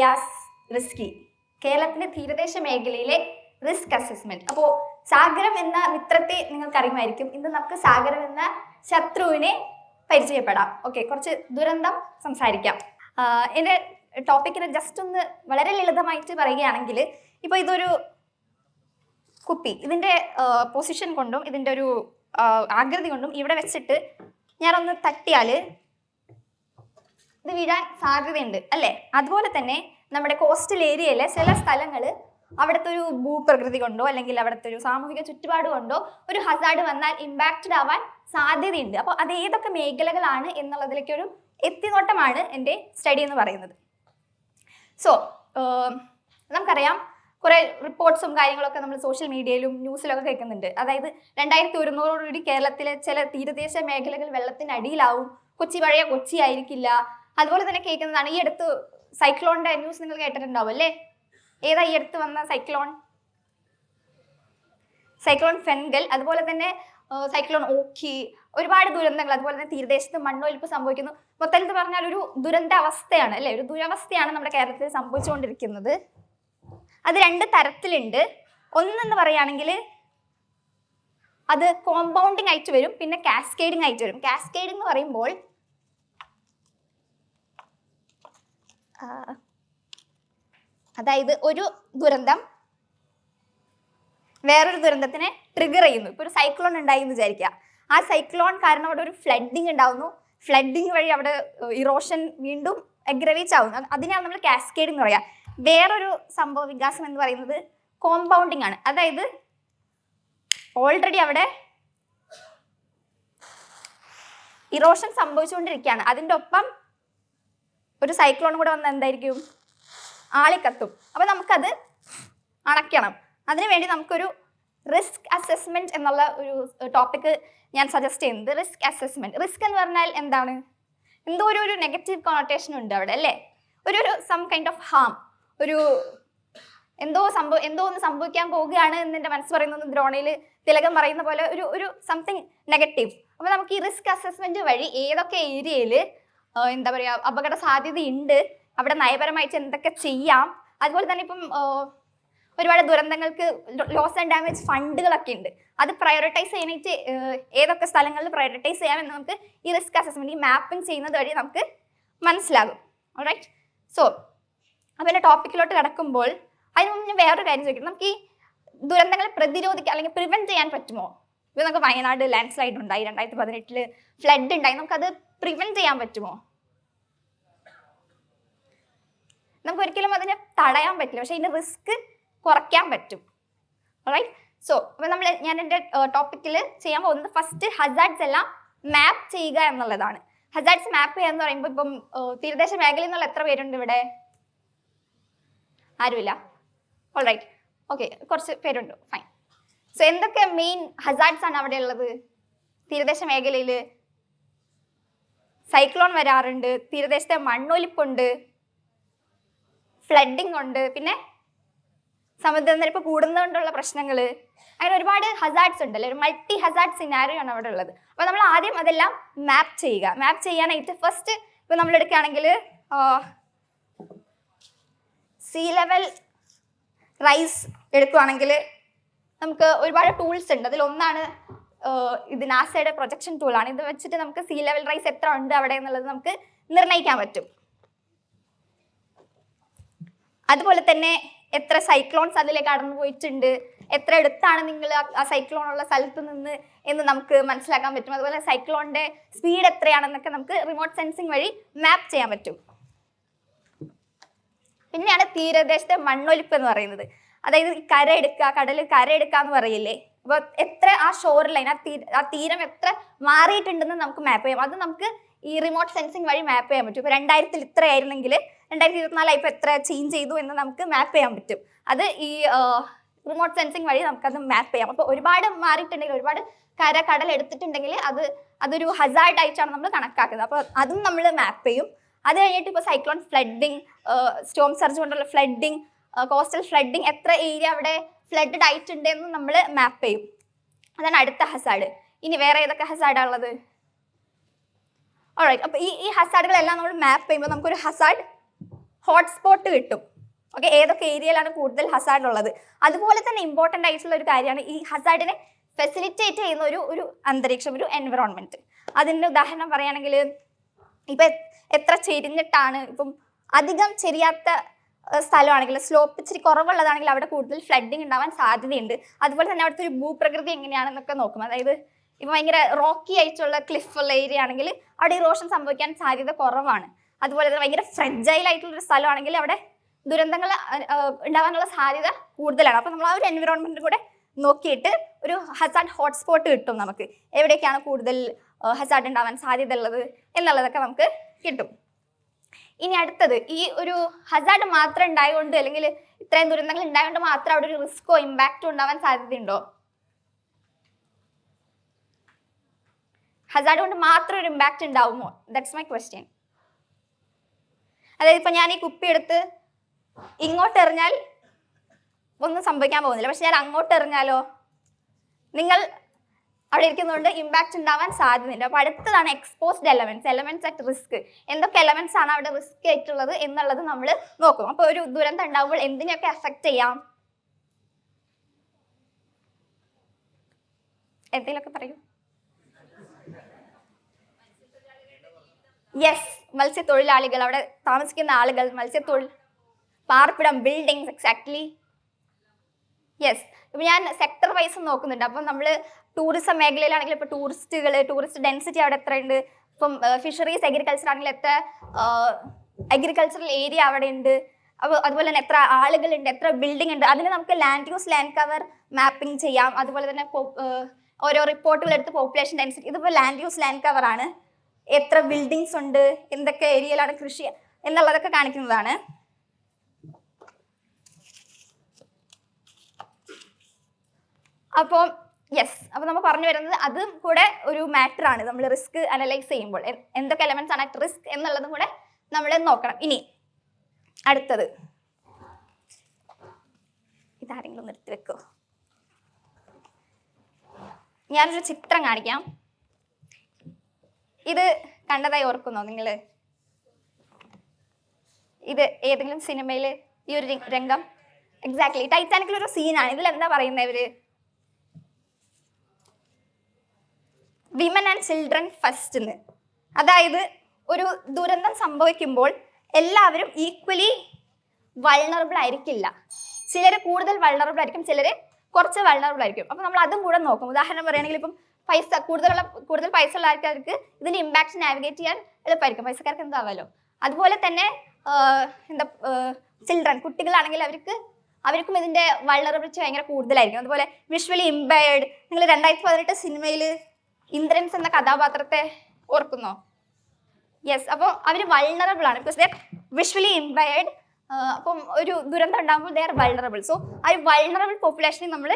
Areas risky കേരളത്തിന്റെ തീരദേശ മേഖലയിലെ റിസ്ക് അസസ്മെന്റ് അപ്പോ സാഗരം എന്ന മിത്രത്തെ നിങ്ങൾക്ക് അറിയുമായിരിക്കും ഇന്ന് നമുക്ക് സാഗരം എന്ന ശത്രുവിനെ പരിചയപ്പെടാം. ഓക്കെ കുറച്ച് ദുരന്തം സംസാരിക്കാം. എന്റെ ടോപ്പിക്കിനെ ജസ്റ്റ് ഒന്ന് വളരെ ലളിതമായിട്ട് പറയുകയാണെങ്കിൽ ഇപ്പൊ ഇതൊരു കുപ്പി. ഇതിന്റെ പൊസിഷൻ കൊണ്ടും ഇതിന്റെ ഒരു ആകൃതി കൊണ്ടും ഇവിടെ വെച്ചിട്ട് ഞാനൊന്ന് തട്ടിയാൽ ഇത് വീഴാൻ സാധ്യതയുണ്ട് അല്ലേ? അതുപോലെ തന്നെ നമ്മുടെ കോസ്റ്റൽ ഏരിയയിലെ ചില സ്ഥലങ്ങൾ അവിടുത്തെ ഒരു ഭൂപ്രകൃതി കൊണ്ടോ അല്ലെങ്കിൽ അവിടുത്തെ ഒരു സാമൂഹിക ചുറ്റുപാട് കൊണ്ടോ ഒരു ഹസാർഡ് വന്നാൽ ഇമ്പാക്റ്റഡ് ആവാൻ സാധ്യതയുണ്ട്. അപ്പോൾ അത് ഏതൊക്കെ മേഖലകളാണ് എന്നുള്ളതിലേക്ക് ഒരു എത്തിനോട്ടമാണ് എന്റെ സ്റ്റഡി എന്ന് പറയുന്നത്. സോ നമുക്കറിയാം കുറെ റിപ്പോർട്ട്സും കാര്യങ്ങളൊക്കെ നമ്മൾ സോഷ്യൽ മീഡിയയിലും ന്യൂസിലൊക്കെ കേൾക്കുന്നുണ്ട്. അതായത് രണ്ടായിരത്തി ഒരുന്നൂറോടുകൂടി കേരളത്തിലെ ചില തീരദേശ മേഖലകൾ വെള്ളത്തിനടിയിലാവും കൊച്ചി പഴയ കൊച്ചി ആയിരിക്കില്ല അതുപോലെ തന്നെ കേൾക്കുന്നതാണ്. ഈ അടുത്ത് സൈക്ലോണിന്റെ ന്യൂസ് നിങ്ങൾ കേട്ടിട്ടുണ്ടാവും അല്ലേ? ഏതാ ഈ അടുത്ത് വന്ന സൈക്ലോൺ? സൈക്ലോൺ ഫെൻഗൽ അതുപോലെ തന്നെ സൈക്ലോൺ ഓക്കി ഒരുപാട് ദുരന്തങ്ങൾ അതുപോലെ തന്നെ തീരദേശത്ത് മണ്ണൊലിപ്പ് സംഭവിക്കുന്നു. മൊത്തത്തിൽ പറഞ്ഞാൽ ഒരു ദുരന്ത അവസ്ഥയാണ് അല്ലെ? ഒരു ദുരവസ്ഥയാണ് നമ്മുടെ കേരളത്തിൽ സംഭവിച്ചുകൊണ്ടിരിക്കുന്നത്. അത് രണ്ട് തരത്തിലുണ്ട്. ഒന്നെന്ന് പറയുകയാണെങ്കിൽ അത് കോമ്പൗണ്ടിങ് ആയിട്ട് വരും പിന്നെ കാസ്കേഡിങ് ആയിട്ട് വരും. കാസ്കേഡിംഗ് എന്ന് പറയുമ്പോൾ അതായത് ഒരു ദുരന്തം വേറൊരു ദുരന്തത്തിനെ ട്രിഗർ ചെയ്യുന്നു. ഇപ്പൊ ഒരു സൈക്ലോൺ ഉണ്ടായി എന്ന് വിചാരിക്കുക ആ സൈക്ലോൺ കാരണം അവിടെ ഒരു ഫ്ലഡിങ് ഉണ്ടാവുന്നു. ഫ്ലഡിങ് വഴി അവിടെ ഇറോഷൻ വീണ്ടും അഗ്രവേറ്റ് ആവുന്നു. അതിനാണ് നമ്മൾ കാസ്കേഡ് എന്ന് പറയാ. വേറൊരു സംഭവ വികാസം എന്ന് പറയുന്നത് കോമ്പൗണ്ടിങ് ആണ്. അതായത് ഓൾറെഡി അവിടെ ഇറോഷൻ സംഭവിച്ചുകൊണ്ടിരിക്കുകയാണ് അതിന്റെ ഒപ്പം ഒരു സൈക്ലോൺ കൂടെ വന്ന് എന്തായിരിക്കും? ആളിക്കത്തും. അപ്പോൾ നമുക്കത് അണയ്ക്കണം അതിനുവേണ്ടി നമുക്കൊരു റിസ്ക് അസസ്മെന്റ് എന്നുള്ള ഒരു ടോപ്പിക്ക് ഞാൻ സജസ്റ്റ് ചെയ്യുന്നത് റിസ്ക് അസസ്മെന്റ് റിസ്ക് എന്ന് പറഞ്ഞാൽ എന്താണ്? എന്തോ ഒരു ഒരു നെഗറ്റീവ് കോണോട്ടേഷൻ ഉണ്ട് അവിടെ അല്ലേ? ഒരു ഒരു സം കൈൻഡ് ഓഫ് ഹാം ഒരു എന്തോ സംഭവം എന്തോ ഒന്ന് സംഭവിക്കാൻ പോവുകയാണ് എന്ന് എന്റെ മനസ്സ് പറയുന്നത് ദ്രോണയിൽ തിലകം പറയുന്ന പോലെ ഒരു ഒരു സംതിങ് നെഗറ്റീവ് അപ്പോൾ നമുക്ക് ഈ റിസ്ക് അസസ്മെന്റ് വഴി ഏതൊക്കെ ഏരിയയിൽ എന്താ പറയുക അപകട സാധ്യതയുണ്ട് അവിടെ നയപരമായിട്ട് എന്തൊക്കെ ചെയ്യാം. അതുപോലെ തന്നെ ഇപ്പം ഒരുപാട് ദുരന്തങ്ങൾക്ക് ലോസ് ആൻഡ് ഡാമേജ് ഫണ്ടുകളൊക്കെ ഉണ്ട്. അത് പ്രയോറിറ്റൈസ് ചെയ്യാനായിട്ട് ഏതൊക്കെ സ്ഥലങ്ങളിൽ പ്രയോറിറ്റൈസ് ചെയ്യാമെന്ന് നമുക്ക് ഈ റിസ്ക് അസസ്മെന്റ് ഈ മാപ്പിംഗ് ചെയ്യുന്നത് വഴി നമുക്ക് മനസ്സിലാകും. റൈറ്റ് സോ അപ്പോൾ ടോപ്പിക്കിലോട്ട് കിടക്കുമ്പോൾ അതിന് മുമ്പ് ഞാൻ വേറൊരു കാര്യം ചോദിക്കുന്നത് നമുക്ക് ഈ ദുരന്തങ്ങളെ പ്രതിരോധിക്കാൻ അല്ലെങ്കിൽ പ്രിവെന്റ് ചെയ്യാൻ പറ്റുമോ? ഇപ്പോൾ നമുക്ക് വയനാട് ലാൻഡ് സ്ലൈഡ് ഉണ്ടായി. രണ്ടായിരത്തി പതിനെട്ടിൽ ഫ്ലഡ് ഉണ്ടായി. നമുക്കത് പ്രിവെന്റ് ചെയ്യാൻ പറ്റുമോ? നമുക്ക് ഒരിക്കലും അതിനെ തടയാൻ പറ്റില്ല. പക്ഷെ ഇതിന്റെ റിസ്ക് കുറയ്ക്കാൻ പറ്റും. സോ അപ്പൊ നമ്മൾ ഞാൻ എന്റെ ടോപ്പിക്കിൽ ചെയ്യാൻ പോകുന്നത് ഫസ്റ്റ് ഹസാഡ്സ് എല്ലാം മാപ്പ് ചെയ്യുക എന്നുള്ളതാണ്. ഹസാഡ്സ് മാപ്പ് ചെയ്യുക എന്ന് പറയുമ്പോൾ ഇപ്പം തീരദേശ മേഖലയിൽ നിന്നുള്ള എത്ര പേരുണ്ട് ഇവിടെ? ആരുമില്ല? ഓൾറൈറ്റ് ഓക്കെ കുറച്ച് പേരുണ്ട്. ഫൈൻ സോ എന്തൊക്കെ മെയിൻ ഹസാർഡ്സ് ആണ് അവിടെ ഉള്ളത്? തീരദേശ മേഖലയിൽ സൈക്ലോൺ വരാറുണ്ട് തീരദേശത്തെ മണ്ണൊലിപ്പുണ്ട് ഫ്ലഡിങ് ഉണ്ട് പിന്നെ സമുദ്രനിരപ്പ് കൂടുന്നതുകൊണ്ടുള്ള പ്രശ്നങ്ങൾ അങ്ങനെ ഒരുപാട് ഹസാർഡ്സ് ഉണ്ട് അല്ലെ? ഒരു മൾട്ടി ഹസാർഡ് സിനാരിയോ ആണ് അവിടെ ഉള്ളത്. അപ്പോൾ നമ്മൾ ആദ്യം അതെല്ലാം മാപ്പ് ചെയ്യുക. മാപ്പ് ചെയ്യാനായിട്ട് ഫസ്റ്റ് ഇപ്പോൾ നമ്മൾ എടുക്കുകയാണെങ്കിൽ സീ ലെവൽ റൈസ് എടുക്കുകയാണെങ്കിൽ നമുക്ക് ഒരുപാട് ടൂൾസ് ഉണ്ട്. അതിൽ ഒന്നാണ് ഇത് നാസയുടെ പ്രൊജക്ഷൻ ടൂളാണ് ഇത് വെച്ചിട്ട് നമുക്ക് സീ ലെവൽ റൈസ് എത്ര ഉണ്ട് അവിടെ എന്നുള്ളത് നമുക്ക് നിർണയിക്കാൻ പറ്റും. അതുപോലെ തന്നെ എത്ര സൈക്ലോൺസ് അതിലേക്ക് കടന്നു പോയിട്ടുണ്ട് എത്ര അടുത്താണ് നിങ്ങൾ ആ സൈക്ലോൺ ഉള്ള സ്ഥലത്ത് നിന്ന് എന്ന് നമുക്ക് മനസ്സിലാക്കാൻ പറ്റും. അതുപോലെ സൈക്ലോണിന്റെ സ്പീഡ് എത്രയാണെന്നൊക്കെ നമുക്ക് റിമോട്ട് സെൻസിങ് വഴി മാപ്പ് ചെയ്യാൻ പറ്റും. പിന്നെയാണ് തീരദേശത്തെ മണ്ണൊലിപ്പ് എന്ന് പറയുന്നത്. അതായത് കര എടുക്കുക കടലിൽ കര എടുക്കുക എന്ന് പറയില്ലേ? അപ്പൊ എത്ര ആ ഷോർ ലൈൻ ആ തീ ആ തീരം എത്ര മാറിയിട്ടുണ്ടെന്ന് നമുക്ക് മാപ്പ് ചെയ്യാം. അത് നമുക്ക് ഈ റിമോട്ട് സെൻസിങ് വഴി മാപ്പ് ചെയ്യാൻ പറ്റും. ഇപ്പൊ രണ്ടായിരത്തിൽ ഇത്ര ആയിരുന്നെങ്കിൽ രണ്ടായിരത്തി ഇരുപത്തിനാലായി ഇപ്പൊ എത്ര ചേഞ്ച് ചെയ്തു എന്ന് നമുക്ക് മാപ്പ് ചെയ്യാൻ പറ്റും. അത് ഈ റിമോട്ട് സെൻസിങ് വഴി നമുക്കത് മാപ്പ് ചെയ്യാം. അപ്പോൾ ഒരുപാട് മാറിയിട്ടുണ്ടെങ്കിൽ ഒരുപാട് കര കടൽ എടുത്തിട്ടുണ്ടെങ്കിൽ അത് അതൊരു ഹസാർഡ് ആയിട്ടാണ് നമ്മൾ കണക്കാക്കുന്നത്. അപ്പോൾ അതും നമ്മൾ മാപ്പ് ചെയ്യും. അത് കഴിഞ്ഞിട്ട് ഇപ്പോൾ സൈക്ലോൺ ഫ്ലഡിങ് സ്റ്റോം സർജ് കൊണ്ടുള്ള ഫ്ലഡിങ് കോസ്റ്റൽ ഫ്ലഡിങ് എത്ര ഏരിയ അവിടെ ഫ്ലഡഡ് ആയിട്ടുണ്ട് എന്ന് നമ്മൾ മാപ്പ് ചെയ്യും. അതാണ് അടുത്ത ഹസാഡ് ഇനി വേറെ ഏതൊക്കെ ഹസാഡാണുള്ളത് ഓൾറൈറ്റ് അപ്പോൾ ഈ ഈ ഹസാഡുകളെല്ലാം നമ്മൾ മാപ്പ് ചെയ്യുമ്പോൾ നമുക്കൊരു ഹസാഡ് ഹോട്ട്സ്പോട്ട് കിട്ടും. ഓക്കെ ഏതൊക്കെ ഏരിയയിലാണ് കൂടുതൽ ഹസാഡ് ഉള്ളത്? അതുപോലെ തന്നെ ഇമ്പോർട്ടന്റ് ആയിട്ടുള്ള ഒരു കാര്യമാണ് ഈ ഹസാഡിനെ ഫെസിലിറ്റേറ്റ് ചെയ്യുന്ന ഒരു ഒരു അന്തരീക്ഷം ഒരു എൻവറോൺമെന്റ് അതിന്റെ ഉദാഹരണം പറയുകയാണെങ്കിൽ ഇപ്പം എത്ര ചെരിഞ്ഞിട്ടാണ് ഇപ്പം അധികം ചെരിയാത്ത സ്ഥലമാണെങ്കിൽ സ്ലോപ്പ് ഇച്ചിരി കുറവുള്ളതാണെങ്കിൽ അവിടെ കൂടുതൽ ഫ്ലഡിങ് ഉണ്ടാവാൻ സാധ്യതയുണ്ട്. അതുപോലെ തന്നെ അവിടുത്തെ ഒരു ഭൂപ്രകൃതി എങ്ങനെയാണെന്നൊക്കെ നോക്കും. അതായത് ഇപ്പം ഭയങ്കര റോക്കി ആയിട്ടുള്ള ക്ലിഫ് ഉള്ള ഏരിയ ആണെങ്കിൽ അവിടെ ഇറോഷൻ സംഭവിക്കാൻ സാധ്യത കുറവാണ്. അതുപോലെ തന്നെ ഭയങ്കര ഫ്രജൈൽ ആയിട്ടുള്ള ഒരു സ്ഥലമാണെങ്കിൽ അവിടെ ദുരന്തങ്ങൾ ഉണ്ടാവാനുള്ള സാധ്യത കൂടുതലാണ്. അപ്പം നമ്മൾ ആ ഒരു എൻവിറോൺമെന്റ് കൂടെ നോക്കിയിട്ട് ഒരു ഹസാഡ് ഹോട്ട്സ്പോട്ട് കിട്ടും നമുക്ക്. എവിടേക്കാണ് കൂടുതൽ ഹസാഡ് ഉണ്ടാവാൻ സാധ്യത ഉള്ളത് എന്നുള്ളതൊക്കെ നമുക്ക് കിട്ടും. ഇനി അടുത്തത് ഈ ഒരു ഹസാർഡ് മാത്രം ഉണ്ടായതുകൊണ്ട് അല്ലെങ്കിൽ ഇത്രയും ദുരന്തങ്ങൾ ഉണ്ടായതുകൊണ്ട് മാത്രം അവിടെ ഒരു റിസ്ക്കോ ഇമ്പാക്റ്റോ ഉണ്ടാവാൻ സാധ്യതയുണ്ടോ? ഹസാർഡ് കൊണ്ട് മാത്രം ഒരു ഇമ്പാക്റ്റ് ഉണ്ടാവുമോ? ദാറ്റ്സ് മൈ ക്വസ്റ്റ്യൻ അതായത് ഇപ്പൊ ഞാൻ ഈ കുപ്പി എടുത്ത് ഇങ്ങോട്ട് എറിഞ്ഞാൽ ഒന്നും സംഭവിക്കാൻ പോകുന്നില്ല. പക്ഷെ ഞാൻ അങ്ങോട്ട് എറിഞ്ഞാലോ നിങ്ങൾ അവിടെ ഇരിക്കുന്നതുകൊണ്ട് ഇമ്പാക്റ്റ് ഉണ്ടാവാൻ സാധ്യതയില്ല അപ്പൊ അടുത്തതാണ് exposed elements elements at risk എന്തൊക്കെ എലമെന്റ്സ് ആണ് അവിടെ റിസ്ക് ആയിട്ടുള്ളത് എന്നുള്ളത് നമ്മൾ നോക്കും. അപ്പോൾ ഒരു ദുരന്തം ഉണ്ടാവുമ്പോൾ എന്തിനൊക്കെ എഫക്ട് ചെയ്യാം? എന്തെങ്കിലുമൊക്കെ പറയൂ. യെസ് മത്സ്യത്തൊഴിലാളികൾ. അവിടെ താമസിക്കുന്ന ആളുകൾ മത്സ്യത്തൊഴിൽ പാർപ്പിടം ബിൽഡിങ്സ് എക്സാക്ട്ലി യെസ് ഇപ്പം ഞാൻ സെക്ടർ വൈസ് നോക്കുന്നുണ്ട്. അപ്പം നമ്മൾ ടൂറിസം മേഖലയിലാണെങ്കിൽ ഇപ്പോൾ ടൂറിസ്റ്റുകൾ ടൂറിസ്റ്റ് ഡെൻസിറ്റി അവിടെ എത്ര ഉണ്ട് ഇപ്പം ഫിഷറീസ് അഗ്രികൾച്ചർ ആണെങ്കിൽ എത്ര അഗ്രികൾച്ചറൽ ഏരിയ അവിടെ ഉണ്ട്? അപ്പോൾ അതുപോലെ തന്നെ എത്ര ആളുകളുണ്ട് എത്ര ബിൽഡിംഗ് ഉണ്ട്? അതിന് നമുക്ക് land use land cover mapping ചെയ്യാം. അതുപോലെ തന്നെ ഓരോ റിപ്പോർട്ടുകൾ എടുത്ത് പോപ്പുലേഷൻ ഡെൻസിറ്റി ഇതിപ്പോൾ ലാൻഡ് യൂസ് ലാൻഡ് കവർ ആണ്. എത്ര ബിൽഡിങ്സ് ഉണ്ട്? എന്തൊക്കെ ഏരിയയിലാണ് കൃഷി എന്നുള്ളതൊക്കെ കാണിക്കുന്നതാണ്. അപ്പോൾ യെസ് അപ്പോൾ നമ്മൾ പറഞ്ഞു വരുന്നത് അതും കൂടെ ഒരു മാറ്റർ ആണ്. നമ്മൾ റിസ്ക് അനലൈസ് ചെയ്യുമ്പോൾ. എന്തൊക്കെ എലമെന്റ്സ് ആണ് അറ്റ് റിസ്ക് എന്നുള്ളതും കൂടെ നമ്മൾ നോക്കണം. ഇനി അടുത്തത്. ഇതാരെങ്കിലും എടുത്ത് വെക്കോ. ഞാനൊരു ചിത്രം കാണിക്കാം. ഇത് കണ്ടതായി ഓർക്കുന്നോ നിങ്ങൾ ഇത് ഏതെങ്കിലും സിനിമയിൽ ഈ ഒരു രംഗം. എക്സാക്ട്ലി ടൈറ്റാനിക്കിൽ ഒരു സീനാണ് ഇതിൽ എന്താ പറയുന്നത് ഇവർ വിമൻ ആൻഡ് ചിൽഡ്രൻ ഫസ്റ്റ് എന്ന് അതായത് ഒരു ദുരന്തം സംഭവിക്കുമ്പോൾ എല്ലാവരും ഈക്വലി വൾണറബിൾ ആയിരിക്കില്ല. ചിലർ കൂടുതൽ വൾണറബിൾ ആയിരിക്കും ചിലർ കുറച്ച് വൾണറബിൾ ആയിരിക്കും. അപ്പം നമ്മൾ അതും കൂടെ നോക്കും. ഉദാഹരണം പറയുകയാണെങ്കിൽ ഇപ്പം പൈസ കൂടുതലുള്ള കൂടുതൽ പൈസ ഉള്ള ആൾക്കാർക്ക് ഇതിന് ഇമ്പാക്ട് നാവിഗേറ്റ് ചെയ്യാൻ എളുപ്പമായിരിക്കും. പൈസക്കാർക്ക് എന്താവാലോ? അതുപോലെ തന്നെ എന്താ ചിൽഡ്രൻ കുട്ടികളാണെങ്കിൽ അവർക്ക് അവർക്കും ഇതിന്റെ വൾണറബിലിറ്റി ഭയങ്കര കൂടുതലായിരിക്കും. അതുപോലെ വിഷ്വലി ഇമ്പയർഡ് നിങ്ങൾ രണ്ടായിരത്തി പതിനെട്ട് സിനിമയിൽ ഇന്ദ്രൻസ് എന്ന കഥാപാത്രത്തെ ഓർക്കുന്നോ? യെസ് അപ്പോൾ അവർ വൾണറബിൾ ആണ്. ബിക്കോസ് ദർ വിഷ്വലി ഇമ്പയർഡ് അപ്പം ഒരു ദുരന്തം ഉണ്ടാകുമ്പോൾ ദേ ആർ വൾണറബിൾ സോ ആ വൾണറബിൾ പോപ്പുലേഷനെ നമ്മൾ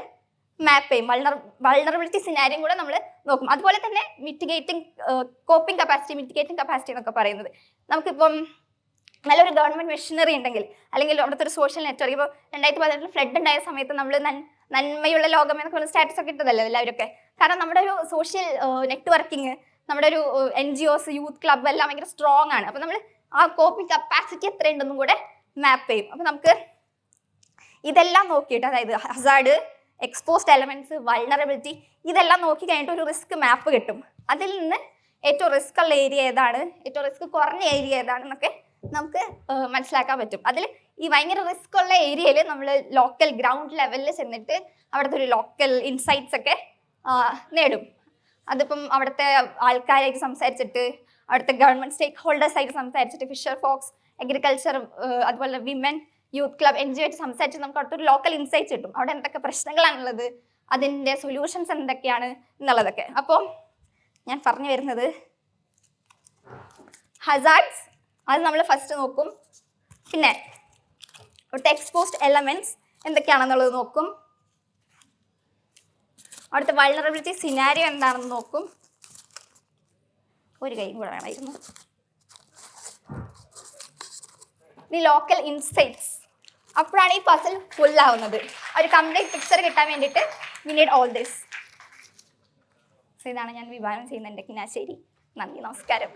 മാപ്പ് ചെയ്യും. വൾണർ വൾണറബിലിറ്റി സിനാരിയും കൂടെ നമ്മൾ നോക്കും. അതുപോലെ തന്നെ mitigating coping capacity mitigating capacity എന്നൊക്കെ പറയുന്നത്. നമുക്കിപ്പം നല്ലൊരു ഗവൺമെന്റ് മെഷീനറി ഉണ്ടെങ്കിൽ അല്ലെങ്കിൽ അവിടുത്തെ ഒരു സോഷ്യൽ നെറ്റ്വർക്ക് ഇപ്പോൾ രണ്ടായിരത്തി പതിനെട്ടിൽ ഫ്ലഡ് ഉണ്ടായ സമയത്ത് നമ്മൾ നന്മയുള്ള ലോകം എന്നൊക്കെ സ്റ്റാറ്റസ് ഒക്കെ ഇട്ടതല്ലേ എല്ലാവരൊക്കെ? കാരണം നമ്മുടെ ഒരു സോഷ്യൽ നെറ്റ്വർക്കിംഗ് നമ്മുടെ ഒരു N G Os youth club എല്ലാം ഭയങ്കര സ്ട്രോങ് ആണ്. അപ്പോൾ നമ്മൾ ആ കോപ്പി കപ്പാസിറ്റി എത്രയുണ്ടെന്നും കൂടെ മാപ്പ് ചെയ്യും. അപ്പോൾ നമുക്ക് ഇതെല്ലാം നോക്കിയിട്ട് അതായത് ഹസാഡ് എക്സ്പോസ്ഡ് എലമെന്റ്സ് വൾണറബിലിറ്റി ഇതെല്ലാം നോക്കി കഴിഞ്ഞിട്ട് ഒരു റിസ്ക് മാപ്പ് കിട്ടും. അതിൽ നിന്ന് ഏറ്റവും റിസ്ക് ഉള്ള ഏരിയ ഏതാണ്? ഏറ്റവും റിസ്ക് കുറഞ്ഞ ഏരിയ ഏതാണെന്നൊക്കെ നമുക്ക് മനസ്സിലാക്കാൻ പറ്റും. അതിൽ ഈ ഭയങ്കര റിസ്ക് ഉള്ള ഏരിയയിൽ നമ്മൾ ലോക്കൽ ഗ്രൗണ്ട് ലെവലിൽ ചെന്നിട്ട് അവിടുത്തെ ഒരു ലോക്കൽ ഇൻസൈറ്റ്സ് ഒക്കെ നേടും. അതിപ്പം അവിടുത്തെ ആൾക്കാരായിട്ട് സംസാരിച്ചിട്ട് അവിടുത്തെ ഗവൺമെന്റ് സ്റ്റേക്ക് ഹോൾഡേഴ്സ് ആയിട്ട് സംസാരിച്ചിട്ട് ഫിഷർ ഫോക്സ് അഗ്രികൾച്ചർ അതുപോലെ women youth club N G ആയിട്ട് സംസാരിച്ച് നമുക്ക് അവിടുത്തെ ഒരു ലോക്കൽ ഇൻസൈറ്റ്സ് കിട്ടും. അവിടെ എന്തൊക്കെ പ്രശ്നങ്ങളാണുള്ളത് അതിന്റെ സൊല്യൂഷൻസ് എന്തൊക്കെയാണ് എന്നുള്ളതൊക്കെ. അപ്പോൾ ഞാൻ പറഞ്ഞു വരുന്നത് ഹസാഡ്സ് അത് നമ്മൾ ഫസ്റ്റ് നോക്കും. പിന്നെ അവിടുത്തെ എക്സ്പോസ്ഡ് എലമെന്റ്സ് എന്തൊക്കെയാണെന്നുള്ളത് നോക്കും. അവിടുത്തെ വൾണറബിലിറ്റി സിനാരിയോ എന്താണെന്ന് നോക്കും. ഒരു കൈയും കൂടെ വേണമായിരുന്നു. ഇനി ലോക്കൽ ഇൻസൈറ്റ്സ് അപ്പോഴാണ് ഈ പസിൽ ഫുള്ളാവുന്നത് ഒരു കംപ്ലീറ്റ് പിക്ചർ കിട്ടാൻ വേണ്ടിയിട്ട് we need all this so ഇതാണ് ഞാൻ വിഭാവനം ചെയ്യുന്നത്. എന്റെ കിനാശ്ശേരി നന്ദി നമസ്കാരം.